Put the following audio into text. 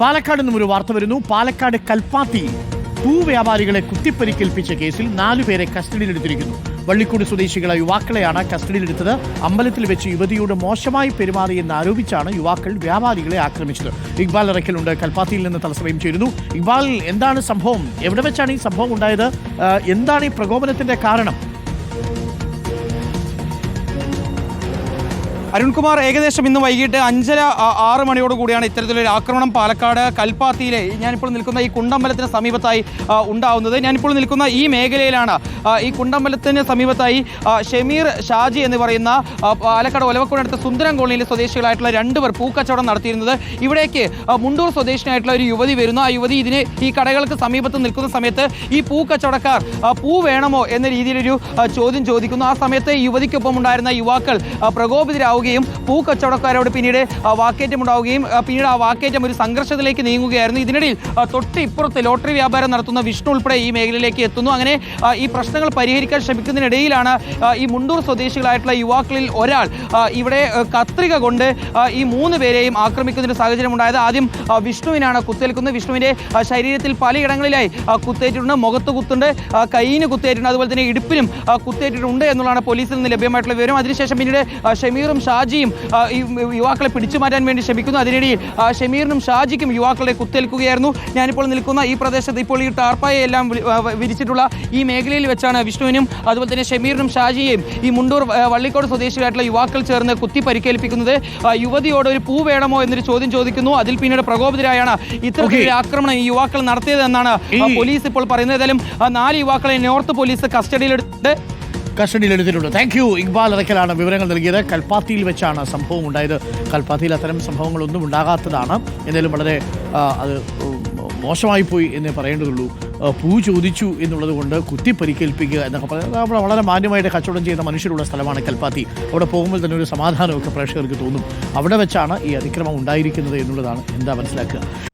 പാലക്കാട് നിന്നും ഒരു വാർത്ത വരുന്നു. പാലക്കാട് കൽപ്പാത്തി പൂ വ്യാപാരികളെ കുത്തിപ്പരിക്കേൽപ്പിച്ച കേസിൽ നാലുപേരെ കസ്റ്റഡിയിലെടുത്തിരിക്കുന്നു. വള്ളിക്കൂട് സ്വദേശികളെ യുവാക്കളെയാണ് കസ്റ്റഡിയിലെടുത്തത്. അമ്പലത്തിൽ വെച്ച് യുവതിയോട് മോശമായി പെരുമാറിയെന്ന് ആരോപിച്ചാണ് യുവാക്കൾ വ്യാപാരികളെ ആക്രമിച്ചത്. ഇക്ബാൽ ഇറക്കലുണ്ട് കൽപ്പാത്തിയിൽ നിന്ന് തലസമയം ചേരുന്നു. ഇക്ബാൽ എന്താണ് സംഭവം? എവിടെ വെച്ചാണ് ഈ സംഭവം ഉണ്ടായത്? എന്താണ് ഈ പ്രകോപനത്തിന്റെ കാരണം? അരുൺകുമാർ ഏകദേശം ഇന്ന് വൈകിട്ട് അഞ്ചര ആറ് മണിയോട് കൂടിയാണ് ഇത്തരത്തിലൊരു ആക്രമണം പാലക്കാട് കൽപ്പാത്തിയിലെ ഞാനിപ്പോൾ നിൽക്കുന്ന ഈ കുണ്ടമ്പലത്തിന് സമീപത്തായി ഉണ്ടാവുന്നത്. ഞാനിപ്പോൾ നിൽക്കുന്ന ഈ മേഖലയിലാണ് ഈ കുണ്ടമ്പലത്തിന് സമീപത്തായി ഷമീർ ഷാജി എന്ന് പറയുന്ന പാലക്കാട് ഒലവക്കോടടുത്ത സുന്ദരം കോളനിയിലെ സ്വദേശികളായിട്ടുള്ള രണ്ടുപേർ പൂക്കച്ചവടം നടത്തിയിരുന്നത്. ഇവിടേക്ക് മുണ്ടൂർ സ്വദേശിനായിട്ടുള്ള ഒരു യുവതി വരുന്നു. ആ യുവതി ഇതിന് ഈ കടകൾക്ക് സമീപത്ത് നിൽക്കുന്ന സമയത്ത് ഈ പൂക്കച്ചവടക്കാർ പൂ വേണമോ എന്ന രീതിയിലൊരു ചോദ്യം ചോദിക്കുന്നു. ആ സമയത്ത് യുവതിക്കൊപ്പം ഉണ്ടായിരുന്ന യുവാക്കൾ ആ, പ്രകോപിതരാവുകയും പൂ കച്ചവടക്കാരോട് പിന്നീട് വാക്കേറ്റം ഉണ്ടാവുകയും പിന്നീട് ആ വാക്കേറ്റം ഒരു സംഘർഷത്തിലേക്ക് നീങ്ങുകയായിരുന്നു. ഇതിനിടയിൽ തൊട്ട് ഇപ്പുറത്ത് ലോട്ടറി വ്യാപാരം നടത്തുന്ന വിഷ്ണു ഉൾപ്പെടെ ഈ മേഖലയിലേക്ക് എത്തുന്നു. അങ്ങനെ ഈ പ്രശ്നങ്ങൾ പരിഹരിക്കാൻ ശ്രമിക്കുന്നതിനിടയിലാണ് ഈ മുണ്ടൂർ സ്വദേശികളായിട്ടുള്ള യുവാക്കളിൽ ഒരാൾ ഇവിടെ കത്രിക കൊണ്ട് ഈ മൂന്ന് പേരെയും ആക്രമിക്കുന്ന ഒരു സാഹചര്യം ഉണ്ടായത്. ആദ്യം വിഷ്ണുവിനാണ് കുത്തേൽക്കുന്നത്. വിഷ്ണുവിന്റെ ശരീരത്തിൽ പലയിടങ്ങളിലായി കുത്തേറ്റിട്ടുണ്ട്. മുഖത്ത് കുത്തുണ്ട് കൈയിന് കുത്തേറ്റിട്ടുണ്ട്. അതുപോലെ തന്നെ ഇടുപ്പിനും കുത്തേറ്റിട്ടുണ്ട് എന്നുള്ളതാണ് പോലീസിൽ നിന്ന് ലഭ്യമായിട്ടുള്ള വിവരം. അതിനുശേഷം പിന്നീട് ഷമീറും ഷാജിയും ഈ യുവാക്കളെ പിടിച്ചു മാറ്റാൻ വേണ്ടി ശ്രമിക്കുന്നു. അതിനിടയിൽ ഷമീറിനും ഷാജിക്കും യുവാക്കളെ കുത്തേൽക്കുകയായിരുന്നു ഞാനിപ്പോൾ നിൽക്കുന്ന ഈ പ്രദേശത്ത് ഇപ്പോൾ ഈ ടാർപ്പായെല്ലാം വിരിച്ചിട്ടുള്ള ഈ മേഖലയിൽ വെച്ചാണ് വിഷ്ണുവിനും അതുപോലെ തന്നെ ഷമീറിനും ഷാജിയെയും ഈ മുണ്ടൂർ വള്ളിക്കോട് സ്വദേശികളായിട്ടുള്ള യുവാക്കൾ ചേർന്ന് കുത്തി പരിക്കേൽപ്പിക്കുന്നത്. യുവതിയോട് ഒരു പൂ വേണമോ എന്നൊരു ചോദ്യം ചോദിക്കുന്നു. അതിൽ പിന്നീട് പ്രകോപിതരായാണ് ഇത്തരത്തിലൊരു ആക്രമണം ഈ യുവാക്കൾ നടത്തിയതെന്നാണ് പോലീസ് ഇപ്പോൾ പറയുന്നത്. ഏതായാലും നാല് യുവാക്കളെ നോർത്ത് പോലീസ് കസ്റ്റഡിയിലെടുത്ത് കസ്റ്റഡിയിലെടുത്തിട്ടുണ്ട്. താങ്ക് യു ഇക്ബാൽ ഇറക്കലാണ് വിവരങ്ങൾ നൽകിയത്. കൽപ്പാത്തിയിൽ വെച്ചാണ് സംഭവം ഉണ്ടായത്. കൽപ്പാത്തിയിൽ അത്തരം സംഭവങ്ങളൊന്നും ഉണ്ടാകാത്തതാണ്. എന്തായാലും വളരെ അത് മോശമായി പോയി എന്നേ പറയേണ്ടതുള്ളൂ. പൂ ചോദിച്ചു എന്നുള്ളത് കൊണ്ട് കുത്തി പരിക്കേൽപ്പിക്കുക എന്നൊക്കെ പറയുന്നത് അവിടെ വളരെ മാന്യമായിട്ട് കച്ചവടം ചെയ്യുന്ന മനുഷ്യരുള്ള സ്ഥലമാണ് കൽപ്പാത്തി. അവിടെ പോകുമ്പോൾ തന്നെ ഒരു സമാധാനമൊക്കെ പ്രേക്ഷകർക്ക് തോന്നും. അവിടെ വെച്ചാണ് ഈ അതിക്രമം ഉണ്ടായിരിക്കുന്നത് എന്നുള്ളതാണ് എന്താ മനസ്സിലാക്കുക.